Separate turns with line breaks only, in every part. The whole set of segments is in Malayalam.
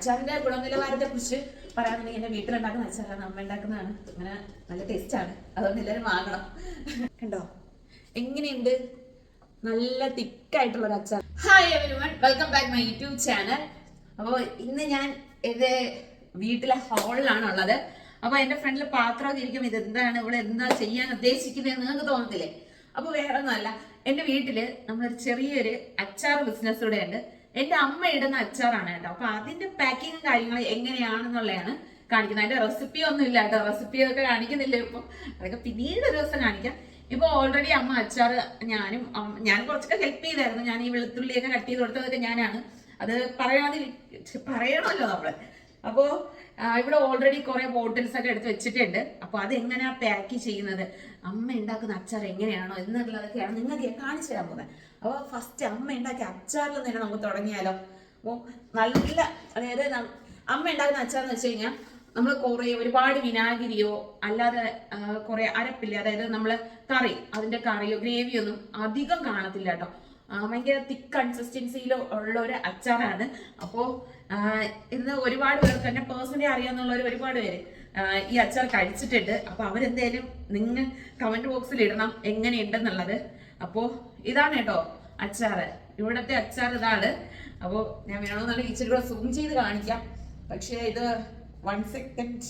അച്ചാറിന്റെ ഗുണനിലവാരത്തെ കുറിച്ച് പറയാന്നുണ്ടെങ്കിൽ എന്റെ വീട്ടിലുണ്ടാക്കുന്ന അച്ചാറാണ് അമ്മ ഉണ്ടാക്കുന്നതാണ്. അങ്ങനെ നല്ല ടേസ്റ്റ് ആണ്. അതുകൊണ്ട് എല്ലാവരും വാങ്ങണം. കണ്ടോ? എങ്ങനെയുണ്ട്? നല്ല തിക്കായിട്ടുള്ള ഒരു അച്ചാർ. Hi everyone welcome back my YouTube channel അപ്പോൾ ഇന്ന് ഞാൻ എന്റെ വീട്ടിലെ ഹാളിലാണ് ഉള്ളത്. അപ്പൊ എന്റെ ഫ്രണ്ടിൽ പാത്രമൊക്കെ ഇരിക്കും ഇത് എന്താണ് ഇവിടെ എന്താ ചെയ്യാൻ ഉദ്ദേശിക്കുന്നത് നിങ്ങൾക്ക് തോന്നത്തില്ലേ? അപ്പൊ വേറെ ഒന്നുമല്ല എന്റെ വീട്ടിൽ നമ്മളൊരു ചെറിയൊരു അച്ചാർ ബിസിനസ് കൂടെ ഉണ്ട് എന്റെ അമ്മ ഇടുന്ന അച്ചാറാണ് കേട്ടോ. അപ്പൊ അതിന്റെ പാക്കിങ് കാര്യങ്ങൾ എങ്ങനെയാണെന്നുള്ളതാണ് കാണിക്കുന്നത്. അതിന്റെ റെസിപ്പി ഒന്നും ഇല്ല കേട്ടോ. റെസിപ്പി ഒക്കെ കാണിക്കുന്നില്ല ഇപ്പൊ. അതൊക്കെ പിന്നീട് ഒരു ദിവസം കാണിക്കാം. ഇപ്പൊ ഓൾറെഡി അമ്മ അച്ചാർ ഞാനും ഞാൻ കുറച്ചൊക്കെ ഹെൽപ്പ് ചെയ്തായിരുന്നു. ഞാൻ ഈ വെളുത്തുള്ളിയൊക്കെ കട്ട് ചെയ്ത് കൊടുത്തതൊക്കെ ഞാനാണ്. അത് പറയാതെ പറയണമല്ലോ നമ്മൾ. അപ്പോ ഇവിടെ ഓൾറെഡി കുറെ ബോട്ടിൽസ് ഒക്കെ എടുത്ത് വെച്ചിട്ടുണ്ട്. അപ്പൊ അത് എങ്ങനെയാ പാക്ക് ചെയ്യുന്നത്? അമ്മ ഉണ്ടാക്കുന്ന അച്ചാർ എങ്ങനെയാണോ എന്നുള്ളതൊക്കെയാണ് നിങ്ങൾക്ക് കാണിച്ചു തരാൻ പോകുന്നത്. അപ്പോൾ ഫസ്റ്റ് അമ്മ ഉണ്ടാക്കിയ അച്ചാറിൽ നിന്ന് തന്നെ നമുക്ക് തുടങ്ങിയാലോ. അപ്പോൾ നല്ല അതായത് അമ്മ ഉണ്ടാക്കുന്ന അച്ചാർ എന്ന് വെച്ച് കഴിഞ്ഞാൽ നമ്മൾ കുറേ ഒരുപാട് വിനാഗിരിയോ അല്ലാതെ കുറേ അരപ്പില്ല അതായത് നമ്മൾ കറി അതിന്റെ കറിയോ ഗ്രേവിയോ ഒന്നും അധികം കാണത്തില്ല കേട്ടോ ഭയങ്കര തിക്ക് കൺസിസ്റ്റൻസിയിൽ ഉള്ള ഒരു അച്ചാറാണ്. അപ്പോൾ ഇന്ന് ഒരുപാട് പേർക്ക് എന്നെ പേഴ്സണലി അറിയാമെന്നുള്ളവർ ഒരുപാട് പേര് ഈ അച്ചാർ കഴിച്ചിട്ടുണ്ട്. അപ്പോൾ അവരെന്തേലും നിങ്ങൾ കമന്റ് ബോക്സിൽ ഇടണം എങ്ങനെയുണ്ടെന്നുള്ളത്. അപ്പോൾ ഇതാണ് കേട്ടോ അച്ചാറ്. ഇവിടുത്തെ അച്ചാർ ഇതാണ്. അപ്പോൾ ഞാൻ വേണമെന്നുണ്ടെങ്കിൽ ഇച്ചിരി കൂടെ സൂം ചെയ്ത് കാണിക്കാം. പക്ഷേ ഇത് വൺ സെക്കൻഡ്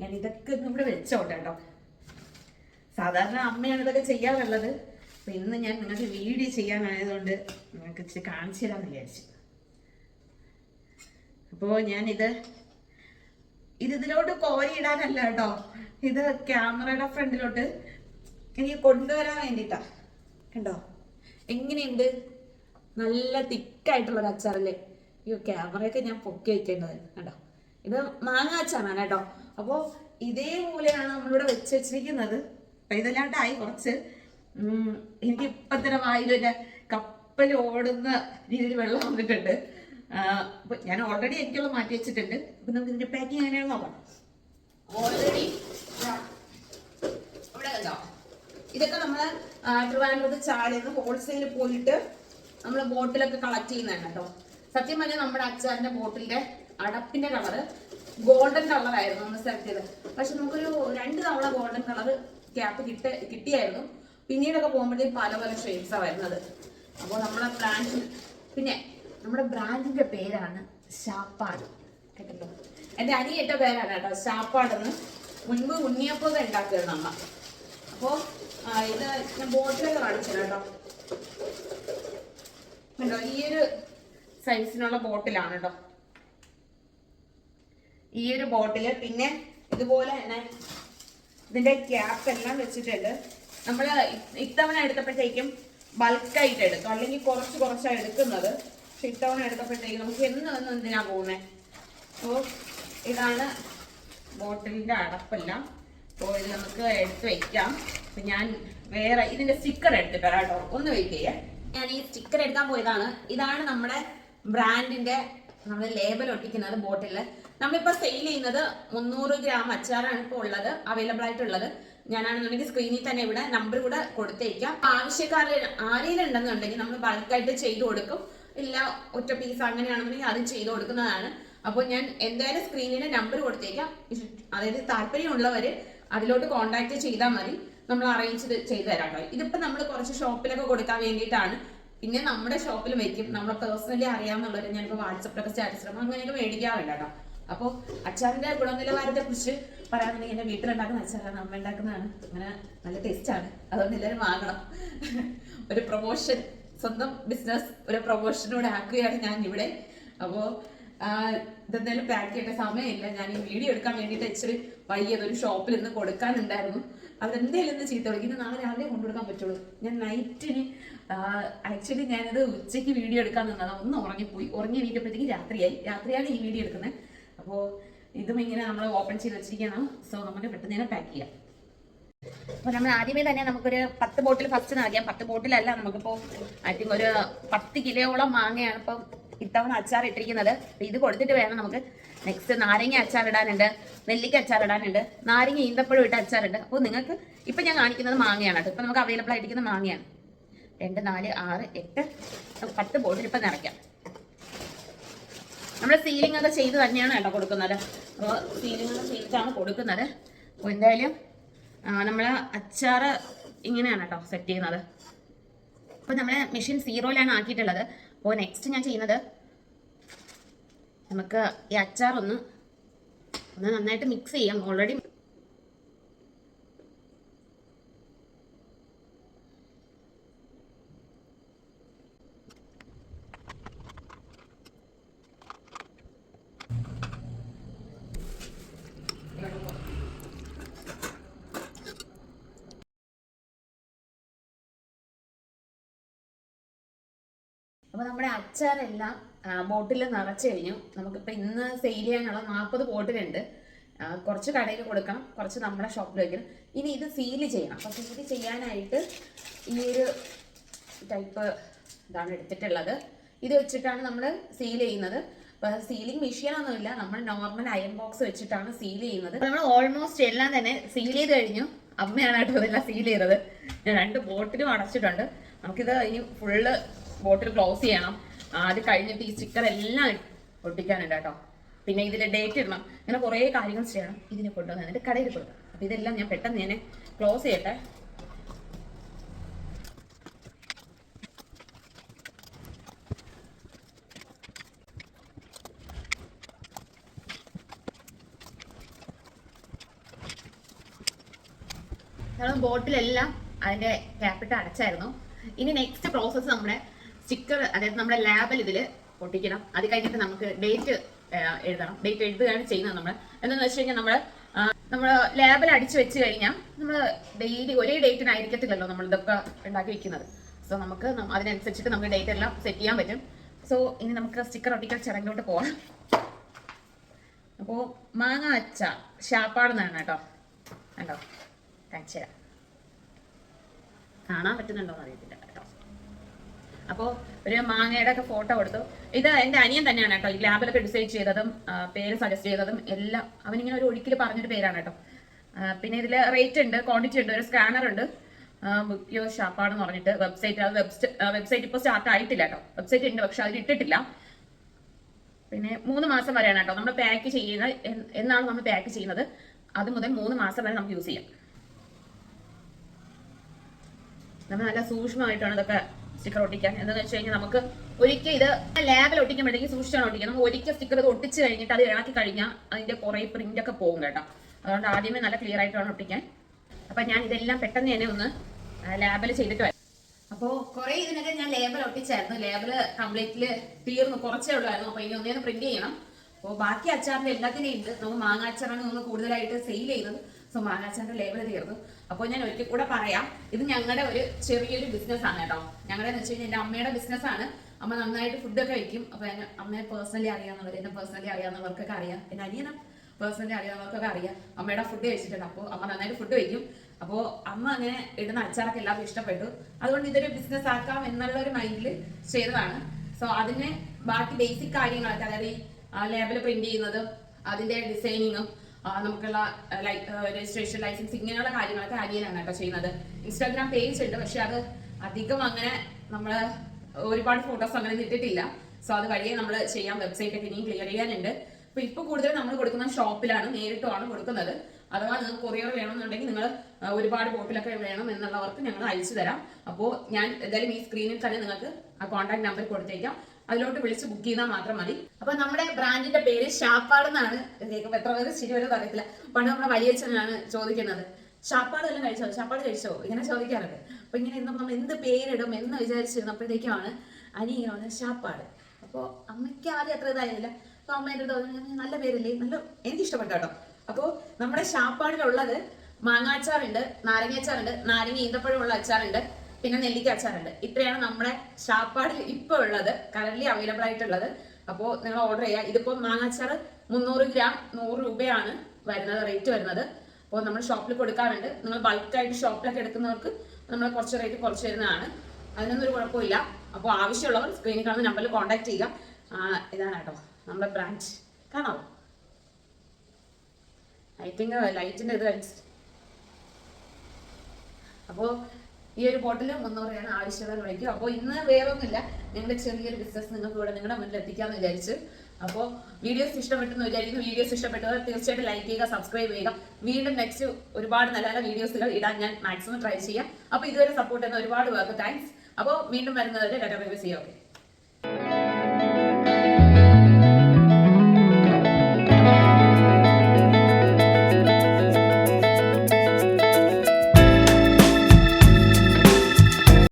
ഞാൻ ഇതൊക്കെ ഇവിടെ വെച്ചോട്ടെ കേട്ടോ. സാധാരണ അമ്മയാണ് ഇതൊക്കെ ചെയ്യാറുള്ളത്. അപ്പൊ ഇന്ന് ഞാൻ നിങ്ങൾക്ക് വീഡിയോ ചെയ്യാനായതുകൊണ്ട് നിങ്ങൾക്ക് ഇച്ചിരി കാണിച്ചു തരാമെന്ന് വിചാരിച്ചു. അപ്പോൾ ഞാനിത് ഇത് ഇതിലോട്ട് കോരി ഇടാനല്ല കേട്ടോ. ഇത് ക്യാമറയുടെ ഫ്രണ്ടിലോട്ട് എനിക്ക് കൊണ്ടുവരാൻ വേണ്ടിയിട്ടാ. കണ്ടോ? എങ്ങനെയുണ്ട്? നല്ല തിക്കായിട്ടുള്ള ഒരു അച്ചാറല്ലേ? അയ്യോ ക്യാമറയൊക്കെ ഞാൻ പൊക്കി വെക്കേണ്ടത്. കണ്ടോ? ഇത് മാങ്ങ അച്ചാറാണ് കേട്ടോ. അപ്പോൾ ഇതേപോലെയാണ് നമ്മളിവിടെ വെച്ച് വെച്ചിരിക്കുന്നത്. പൈതലാട്ടായി കുറച്ച്. എനിക്ക് ഇപ്പൊ തന്നെ വായിലൊരു കപ്പൽ ഓടുന്ന രീതിയിൽ വെള്ളം വന്നിട്ടുണ്ട്. ഞാൻ ഓൾറെഡി എനിക്കുള്ള മാറ്റി വെച്ചിട്ടുണ്ട്. അപ്പൊ നമുക്ക് ഇതിന്റെ പാക്കിങ് എങ്ങനെയാണെന്ന് നോക്കാം. ഓൾറെഡി ഇവിടെ കണ്ടോ? ഇതൊക്കെ നമ്മൾ ട്രിവാൻഡ്രത്ത് ചാലിന്ന് ഹോൾസെയിൽ പോയിട്ട് നമ്മൾ ബോട്ടിലൊക്കെ കളക്ട് ചെയ്യുന്നതാണ് കേട്ടോ. സത്യം പറഞ്ഞാൽ നമ്മുടെ അച്ചാറിന്റെ ബോട്ടിലിന്റെ അടപ്പിന്റെ കളറ് ഗോൾഡൻ കളറായിരുന്നു നമ്മൾ സെലക്ട് ചെയ്തത്. പക്ഷെ നമുക്കൊരു രണ്ട് തവണ ഗോൾഡൻ കളർ ക്യാപ്പ് കിട്ട കിട്ടിയായിരുന്നു. പിന്നീടൊക്കെ പോകുമ്പോഴത്തേക്ക് പല പല ഷെയ്ഡ്സാണ് വരുന്നത്. അപ്പോൾ നമ്മുടെ ബ്രാൻഡ് പിന്നെ നമ്മുടെ ബ്രാൻഡിന്റെ പേരാണ് ഷാപ്പാട് കേട്ടോ എന്റെ അനിയേറ്റ പേരാണ് കേട്ടോ ഷാപ്പാടെന്ന് മുൻപ് ഉണ്ണിയപ്പൊക്കെ ഉണ്ടാക്കിയിരുന്നു അമ്മ അപ്പോ ആ, ഇത് ഞാൻ ബോട്ടിലൊക്കെ കാണിച്ചു കേട്ടോ. ഈ ഒരു സൈസിനുള്ള ബോട്ടിലാണ് കേട്ടോ. ഈ ഒരു ബോട്ടിൽ പിന്നെ ഇതുപോലെ തന്നെ ഇതിന്റെ ക്യാപ്പ് എല്ലാം വെച്ചിട്ടുണ്ട്. നമ്മൾ ഇത്തവണ എടുത്തപ്പോഴത്തേക്കും ബൾക്കായിട്ട് എടുക്കും അല്ലെങ്കിൽ കുറച്ച് കുറച്ചാണ് എടുക്കുന്നത്. പക്ഷെ ഇത്തവണ എടുത്തപ്പോഴത്തേക്കും നമുക്ക് എന്ന് വന്ന് എന്തിനാ പോകുന്നത് അപ്പോൾ ഇതാണ് ബോട്ടിലിന്റെ അടപ്പെല്ലാം. അപ്പോൾ ഇത് നമുക്ക് എടുത്ത് വെക്കാം. അപ്പൊ ഞാൻ വേറെ ഇതിന്റെ സ്റ്റിക്കർ എടുത്ത് തരാട്ടോ ഒന്ന് വെയിറ്റ് ചെയ്യേ. ഞാൻ ഈ സ്റ്റിക്കർ എടുക്കാൻ പോയതാണ്. ഇതാണ് നമ്മുടെ ബ്രാൻഡിന്റെ നമ്മുടെ ലേബൽ ഒട്ടിക്കുന്നത് ബോട്ടിൽ നമ്മളിപ്പോ സെയിൽ ചെയ്യുന്നത് മുന്നൂറ് ഗ്രാം അച്ചാറാണ് ഇപ്പോൾ ഉള്ളത് അവൈലബിൾ ആയിട്ടുള്ളത്. ഞാനാണെന്നുണ്ടെങ്കിൽ സ്ക്രീനിൽ തന്നെ ഇവിടെ നമ്പർ കൂടെ കൊടുത്തേക്കാം. ആവശ്യക്കാർ ആരെങ്കിലും ഉണ്ടെന്നുണ്ടെങ്കിൽ നമ്മൾ ബൾക്കായിട്ട് ചെയ്തു കൊടുക്കും. ഇല്ല ഒറ്റ പീസ് അങ്ങനെയാണെന്നുണ്ടെങ്കിൽ അതും ചെയ്തു കൊടുക്കുന്നതാണ്. അപ്പോൾ ഞാൻ എന്തായാലും സ്ക്രീനിൽ നമ്പർ കൊടുത്തേക്കാം. അതായത് താല്പര്യമുള്ളവര് അതിലോട്ട് കോൺടാക്ട് ചെയ്താൽ മതി. നമ്മൾ അറേഞ്ച് ചെയ്ത് തരാം കേട്ടോ. ഇതിപ്പോ നമ്മൾ കുറച്ച് ഷോപ്പിലൊക്കെ കൊടുക്കാൻ വേണ്ടിയിട്ടാണ്. പിന്നെ നമ്മുടെ ഷോപ്പിൽ വെക്കും. നമ്മളെ പേഴ്സണലി അറിയാമെന്നുള്ളവർ ഞാനിപ്പോൾ വാട്സപ്പിലൊക്കെ സ്റ്റാറ്റസ് ഇടുമ്പോൾ അങ്ങനെയൊക്കെ മേടിക്കാറുണ്ട് കേട്ടോ. അപ്പോൾ അച്ചാറിന്റെ ഗുണനിലവാരത്തെ കുറിച്ച് പറയാന്നുണ്ടെങ്കിൽ എന്റെ വീട്ടിലുണ്ടാക്കുന്ന അച്ചാറാണ് അമ്മ ഉണ്ടാക്കുന്നതാണ്. അങ്ങനെ നല്ല ടേസ്റ്റാണ് അതുകൊണ്ട് എല്ലാവരും വാങ്ങണം. ഒരു പ്രൊമോഷൻ സ്വന്തം ബിസിനസ് ഒരു പ്രൊമോഷനോടെ ആക്കുകയാണ് ഞാൻ ഇവിടെ അപ്പോ ഇതെന്തായാലും പാക്ക് ചെയ്യേണ്ട സമയമില്ല. ഞാൻ ഈ വീഡിയോ എടുക്കാൻ വേണ്ടിയിട്ട് ഇച്ചിരി വൈകിയത് ഒരു ഷോപ്പിൽ ഇന്ന് കൊടുക്കാനുണ്ടായിരുന്നു. അവരെന്തെങ്കിലും ഇന്ന് ചീത്ത വിളിക്കും. ഇന്ന് നാളെ രാവിലെ കൊണ്ടുകൊടുക്കാൻ പറ്റുള്ളൂ. ഞാൻ നൈറ്റിന് ആക്ച്വലി ഞാനത് ഉച്ചയ്ക്ക് വീഡിയോ എടുക്കാൻ നിന്നതാണ് ഒന്ന് ഉറങ്ങിപ്പോയി. ഉറങ്ങി എണീറ്റപ്പോഴത്തേക്ക് രാത്രിയായി. രാത്രിയാണ് ഈ വീഡിയോ എടുക്കുന്നത് അപ്പോൾ ഇതും ഇങ്ങനെ നമ്മൾ ഓപ്പൺ ചെയ്ത് വെച്ചിരിക്കണം. സോ നമുക്ക് പെട്ടെന്ന് തന്നെ പാക്ക് ചെയ്യാം. അപ്പോൾ നമ്മൾ ആദ്യമേ തന്നെ നമുക്കൊരു പത്ത് ബോട്ടിൽ ഫസ്റ്റ് നിറയ്ക്കാം പത്ത് ബോട്ടിലല്ല നമുക്കിപ്പോൾ ഐ തിങ്ക് ഒരു പത്ത് കിലോയോളം മാങ്ങയാണ് ഇപ്പം ഇത്തവണ അച്ചാർ ഇട്ടിരിക്കുന്നത്. ഇത് കൊടുത്തിട്ട് വേണം നമുക്ക് നെക്സ്റ്റ് നാരങ്ങ അച്ചാർ ഇടാനുണ്ട് നെല്ലിക്ക അച്ചാർ ഇടാനുണ്ട് നാരങ്ങ ഈന്തപ്പഴം ഇട്ട അച്ചാറുണ്ട് അപ്പോൾ നിങ്ങൾക്ക് ഇപ്പം ഞാൻ കാണിക്കുന്നത് മാങ്ങയാണ് കേട്ടോ. ഇപ്പം നമുക്ക് അവൈലബിൾ ആയിരിക്കുന്ന മാങ്ങയാണ്. രണ്ട് നാല് ആറ് എട്ട് പത്ത് ബോട്ടിൽ ഇപ്പം നിറയ്ക്കാം. നമ്മൾ സീലിംഗ് ഒക്കെ ചെയ്ത് തന്നെയാണ് കേട്ടോ കൊടുക്കുന്നത്. അപ്പോൾ സീലിംഗ് ഒക്കെ ചെയ്തിട്ടാണ് കൊടുക്കുന്നത്. അപ്പോൾ എന്തായാലും നമ്മൾ അച്ചാറ് ഇങ്ങനെയാണ് കേട്ടോ സെറ്റ് ചെയ്യുന്നത്. അപ്പോൾ നമ്മൾ മെഷീൻ സീറോയിലാണ് ആക്കിയിട്ടുള്ളത്. അപ്പോൾ നെക്സ്റ്റ് ഞാൻ ചെയ്യുന്നത് നമുക്ക് ഈ അച്ചാർ ഒന്ന് ഒന്ന് നന്നായിട്ട് മിക്സ് ചെയ്യാം. ഓൾറെഡി അപ്പോൾ നമ്മുടെ അച്ചാറെല്ലാം ബോട്ടിൽ നിറച്ച് കഴിഞ്ഞു. നമുക്കിപ്പോൾ ഇന്ന് സെയിൽ ചെയ്യാനുള്ള നാൽപ്പത് ബോട്ടിലുണ്ട്. കുറച്ച് കടയിൽ കൊടുക്കണം കുറച്ച് നമ്മുടെ ഷോപ്പിൽ വയ്ക്കണം ഇനി ഇത് സീൽ ചെയ്യണം. അപ്പോൾ സീൽ ചെയ്യാനായിട്ട് ഈ ഒരു ടൈപ്പ് ഇതാണ് എടുത്തിട്ടുള്ളത്. ഇത് വെച്ചിട്ടാണ് നമ്മൾ സീൽ ചെയ്യുന്നത്. അപ്പോൾ സീലിംഗ് മെഷീനൊന്നുമില്ല നമ്മൾ നോർമൽ അയൺ ബോക്സ് വെച്ചിട്ടാണ് സീൽ ചെയ്യുന്നത്. നമ്മൾ ഓൾമോസ്റ്റ് എല്ലാം തന്നെ സീൽ ചെയ്ത് കഴിഞ്ഞു. അമ്മയാണ് കേട്ടോ ഇതെല്ലാം സീൽ ചെയ്തത്. ഞാൻ രണ്ട് ബോട്ടിലും അടച്ചിട്ടുണ്ട്. നമുക്കിത് ഇനി ഫുള്ള് ബോട്ടിൽ ക്ലോസ് ചെയ്യണം. അത് കഴിഞ്ഞിട്ട് ഈ സ്റ്റിക്കർ എല്ലാം ഒട്ടിക്കാനുണ്ട് കേട്ടോ. പിന്നെ ഇതിൽ ഡേറ്റ് ഇടണം. അങ്ങനെ കുറേ കാര്യങ്ങൾ ചെയ്യണം. ഇതിനെ കൊണ്ടുവന്ന് എന്നിട്ട് കടയിൽ കൊടുക്കണം. അപ്പോൾ ഇതെല്ലാം ഞാൻ പെട്ടെന്ന് ഞാൻ ക്ലോസ് ചെയ്യട്ടെ. നമ്മൾ ബോട്ടിലെല്ലാം അതിന്റെ ക്യാപിറ്റൽ അടച്ചായിരുന്നു. ഇനി നെക്സ്റ്റ് പ്രോസസ്സ് നമ്മുടെ സ്റ്റിക്കർ അതായത് നമ്മുടെ ലാബിൽ ഇതിൽ ഒട്ടിക്കണം അത് കഴിഞ്ഞിട്ട് നമുക്ക് ഡേറ്റ് എഴുതണം. ഡേറ്റ് എഴുതുകയാണ് ചെയ്യുന്നത് നമ്മൾ എന്താണെന്ന് വെച്ച് കഴിഞ്ഞാൽ നമ്മൾ നമ്മൾ ലാബിൽ അടിച്ചു വെച്ച് കഴിഞ്ഞാൽ നമ്മൾ ഡെയിലി ഒരേ ഡേറ്റിനായിരിക്കത്തില്ലല്ലോ നമ്മൾ ഇതൊക്കെ ഉണ്ടാക്കി വെക്കുന്നത്. സോ നമുക്ക് അതിനനുസരിച്ചിട്ട് നമുക്ക് ഡേറ്റ് എല്ലാം സെറ്റ് ചെയ്യാൻ പറ്റും. സോ ഇനി നമുക്ക് സ്റ്റിക്കർ ഒട്ടിക്കൽ ചടങ്ങിലോട്ട് പോകാം അപ്പോൾ മാങ്ങ അച്ച ഷാപ്പാടുന്നാണ് കേട്ടോ. കണ്ടോ? കാണിച്ചു തരാം. കാണാൻ പറ്റുന്നുണ്ടോ എന്ന് അറിയത്തില്ല. അപ്പോൾ ഒരു മാങ്ങയുടെ ഒക്കെ ഫോട്ടോ കൊടുത്തു. ഇത് എന്റെ അനിയൻ തന്നെയാണ് കേട്ടോ. ഈ ലാബിലൊക്കെ ഡിസൈൻ ചെയ്തതും പേര് സജസ്റ്റ് ചെയ്തതും എല്ലാം. അവനിങ്ങനെ ഒരു ഒഴുക്കിൽ പറഞ്ഞൊരു പേരാണ് കേട്ടോ. പിന്നെ ഇതിൽ റേറ്റ് ഉണ്ട് ക്വാണ്ടിറ്റി ഉണ്ട് ഒരു സ്കാനർ ഉണ്ട്. ബുക്കിയോ ഷാപ്പാണെന്ന് പറഞ്ഞിട്ട് വെബ്സൈറ്റ് അത് വെബ്സൈറ്റ് ഇപ്പോൾ സ്റ്റാർട്ട് ആയിട്ടില്ല കേട്ടോ. വെബ്സൈറ്റ് ഉണ്ട് പക്ഷെ അതിൽ ഇട്ടിട്ടില്ല. പിന്നെ മൂന്ന് മാസം വരെയാണ് കേട്ടോ നമ്മൾ പാക്ക് ചെയ്യുന്ന എന്നാണ് നമ്മൾ പാക്ക് ചെയ്യുന്നത്. അത് മുതൽ മൂന്ന് മാസം വരെ നമുക്ക് യൂസ് ചെയ്യാം. നമ്മൾ നല്ല സൂക്ഷ്മമായിട്ടാണ് ഇതൊക്കെ സ്റ്റിക്കർ ഒട്ടിക്കാൻ. എന്താണെന്ന് വെച്ച് കഴിഞ്ഞാൽ നമുക്ക് ഒരിക്കൽ ഇത് ലാബിൽ ഒട്ടിക്കുമ്പോഴത്തേക്ക് സൂക്ഷിച്ചാണ് ഒട്ടിക്കുക നമ്മൾ ഒരിക്കൽ സ്റ്റിക്കർ ഇത് ഒട്ടിച്ച് കഴിഞ്ഞിട്ട് അത് ഇളക്കി കഴിഞ്ഞാൽ അതിന്റെ കുറേ പ്രിന്റ് ഒക്കെ പോകും കേട്ടോ. അതുകൊണ്ട് ആദ്യമേ നല്ല ക്ലിയർ ആയിട്ട് വേണം ഒട്ടിക്കാൻ. അപ്പൊ ഞാൻ ഇതെല്ലാം പെട്ടെന്ന് തന്നെ ഒന്ന് ലാബിൽ ചെയ്തിട്ട് വരാം. അപ്പോൾ കുറെ ഇതിനൊക്കെ ഞാൻ ലേബൽ ഒട്ടിച്ചായിരുന്നു. ലേബൽ കംപ്ലീറ്റ്ലി തീർന്നു. കുറച്ചേ ഉള്ളായിരുന്നു. അപ്പോൾ ഇനി ഒന്നേന്ന് പ്രിന്റ് ചെയ്യണം. അപ്പോൾ ബാക്കി അച്ചാറിന്റെ എല്ലാത്തിനെയും ഉണ്ട്. നമ്മൾ മാങ്ങ അച്ചാറാണ് നമ്മൾ കൂടുതലായിട്ട് സെയിൽ ചെയ്തത്. സോ മാങ്ങ അച്ചാറിന്റെ ലേബൽ തീർന്നു. അപ്പോൾ ഞാൻ ഒരിക്കൽ കൂടെ പറയാം. ഇത് ഞങ്ങളുടെ ഒരു ചെറിയൊരു ബിസിനസ് ആണ് കേട്ടോ. ഞങ്ങളുടെ എന്ന് വെച്ച് കഴിഞ്ഞാൽ എന്റെ അമ്മയുടെ ബിസിനസ് ആണ്. അമ്മ നന്നായിട്ട് ഫുഡൊക്കെ വെക്കും. അപ്പോൾ അമ്മയെ പേഴ്സണലി അറിയാവുന്നവർ എന്നെ പേഴ്സണലി അറിയാവുന്നവർക്കൊക്കെ അറിയാം. എന്റെ അനിയനെ പേഴ്സണലി അറിയാവുന്നവർക്കൊക്കെ അറിയാം. അമ്മയുടെ ഫുഡ് കഴിച്ചിട്ടുണ്ട്. അപ്പോൾ അമ്മ നന്നായിട്ട് ഫുഡ് കഴിക്കും അപ്പോൾ അമ്മ അങ്ങനെ ഇടുന്ന അച്ചാറൊക്കെ എല്ലാവർക്കും ഇഷ്ടപ്പെട്ടു. അതുകൊണ്ട് ഇതൊരു ബിസിനസ് ആക്കാം എന്നുള്ള ഒരു മൈൻഡിൽ ചെയ്തതാണ്. സോ അതിന് ബാക്കി ബേസിക് കാര്യങ്ങളൊക്കെ അതായത് ഈ ലേബിൾ പ്രിന്റ് ചെയ്യുന്നതും അതിന്റെ ഡിസൈനിങ്ങും നമുക്കുള്ള രജിസ്ട്രേഷൻ ലൈസൻസ് ഇങ്ങനെയുള്ള കാര്യങ്ങളൊക്കെ അനിയനാണ് കേട്ടോ ചെയ്യുന്നത്. ഇൻസ്റ്റാഗ്രാം പേജ് ഉണ്ട് പക്ഷെ അത് അധികം അങ്ങനെ നമ്മൾ ഒരുപാട് ഫോട്ടോസ് അങ്ങനെ ഇട്ടിട്ടില്ല. സോ അത് വഴിയെ നമ്മൾ ചെയ്യാം. വെബ്സൈറ്റ് ഒക്കെ ഇനിയും ക്ലിയർ ചെയ്യാനുണ്ട്. അപ്പൊ ഇപ്പൊ കൂടുതൽ നമ്മൾ കൊടുക്കുന്ന ഷോപ്പിലാണ് നേരിട്ടുമാണ് കൊടുക്കുന്നത്. അഥവാ നിങ്ങൾക്ക് കൊറിയർ വേണമെന്നുണ്ടെങ്കിൽ നിങ്ങൾ ഒരുപാട് ബോട്ടിലൊക്കെ വേണം എന്നുള്ളവർക്ക് ഞങ്ങൾ അയച്ചു തരാം. അപ്പോൾ ഞാൻ എന്തായാലും ഈ സ്ക്രീനിൽ തന്നെ നിങ്ങൾക്ക് ആ കോൺടാക്ട് നമ്പർ കൊടുത്തേക്കാം. അതിലോട്ട് വിളിച്ച് ബുക്ക് ചെയ്താൽ മാത്രം മതി. അപ്പൊ നമ്മുടെ ബ്രാൻഡിന്റെ പേര് ഷാപ്പാട് എന്നാണ് എത്ര പേര് ശരി വരും അറിയത്തില്ല. പണ്ട് നമ്മുടെ വലിയച്ഛനാണ് ചോദിക്കുന്നത്. ഷാപ്പാട് എല്ലാം കഴിച്ചോ? ഷാപ്പാട് കഴിച്ചോ? ഇങ്ങനെ ചോദിക്കാറുണ്ട്. അപ്പൊ ഇങ്ങനെ ഇരുന്നപ്പോൾ നമ്മൾ എന്ത് പേരിടും എന്ന് വിചാരിച്ചിരുന്നപ്പോഴത്തേക്കുമാണ് അനി ഇങ്ങനെ പറഞ്ഞത് ഷാപ്പാട്. അപ്പോൾ അമ്മയ്ക്ക് ആദ്യം അത്ര ഇതായിരുന്നില്ല. അപ്പൊ അമ്മ എന്റെ നല്ല പേരില്ലേ? നല്ല എനിക്ക് ഇഷ്ടപ്പെട്ടു കേട്ടോ. അപ്പോൾ നമ്മുടെ ഷാപ്പാടിലുള്ളത് മാങ്ങാച്ചാറുണ്ട് നാരങ്ങാച്ചാറുണ്ട് നാരങ്ങ ഈന്തപ്പഴമുള്ള അച്ചാറുണ്ട് പിന്നെ നെല്ലിക്ക അച്ചാറുണ്ട്. ഇത്രയാണ് നമ്മുടെ ഷാപ്പാടിൽ ഇപ്പൊ ഉള്ളത്. കറന്റ് അവൈലബിൾ ആയിട്ടുള്ളത്. അപ്പോൾ നിങ്ങൾ ഓർഡർ ചെയ്യുക ഇതിപ്പോൾ മാങ്ങാച്ചാറ് മുന്നൂറ് ഗ്രാം നൂറ് രൂപയാണ് വരുന്നത് റേറ്റ് വരുന്നത്. അപ്പോൾ നമ്മൾ ഷോപ്പിൽ കൊടുക്കാറുണ്ട്. നിങ്ങൾ ബൾക്കായിട്ട് ഷോപ്പിലൊക്കെ എടുക്കുന്നവർക്ക് നമ്മൾ കുറച്ച് റേറ്റ് കുറച്ച് തരുന്നതാണ്. അതിനൊന്നും ഒരു കുഴപ്പമില്ല. അപ്പോൾ ആവശ്യമുള്ളവർ സ്ക്രീനിൽ കാണുന്ന നമ്പറിൽ കോൺടാക്ട് ചെയ്യുക. ഇതാണ് കേട്ടോ നമ്മുടെ ബ്രാഞ്ച് കാണാവോ? ഐ തിങ്ക് ലൈറ്റിന്റെ ഇത് അപ്പോൾ ഈ ഒരു ബോട്ടിൽ എന്ന് പറയുന്നത് ആവശ്യമുള്ള വിളിക്കും അപ്പോൾ ഇന്ന് വേറെ ഒന്നുമില്ല നിങ്ങളുടെ ചെറിയൊരു ബിസിനസ് നിങ്ങൾക്ക് ഇവിടെ നിങ്ങളുടെ മുന്നിൽ എത്തിക്കാന്ന് വിചാരിച്ച്. അപ്പോൾ വീഡിയോസ് ഇഷ്ടപ്പെട്ടെന്ന് വിചാരിക്കുന്നു. വീഡിയോസ് ഇഷ്ടപ്പെട്ടവർ തീർച്ചയായിട്ടും ലൈക്ക് ചെയ്യുക സബ്സ്ക്രൈബ് ചെയ്യുക. വീണ്ടും നെക്സ്റ്റ് ഒരുപാട് നല്ല നല്ല വീഡിയോസുകൾ ഇടാൻ ഞാൻ മാക്സിമം ട്രൈ ചെയ്യാം. അപ്പോൾ ഇതുവരെ സപ്പോർട്ട് ചെയ്യുന്ന ഒരുപാട് പേർക്ക് താങ്ക്സ് അപ്പോൾ വീണ്ടും വരുന്നവരെ ബൈ ചെയ്യാം ഓക്കെ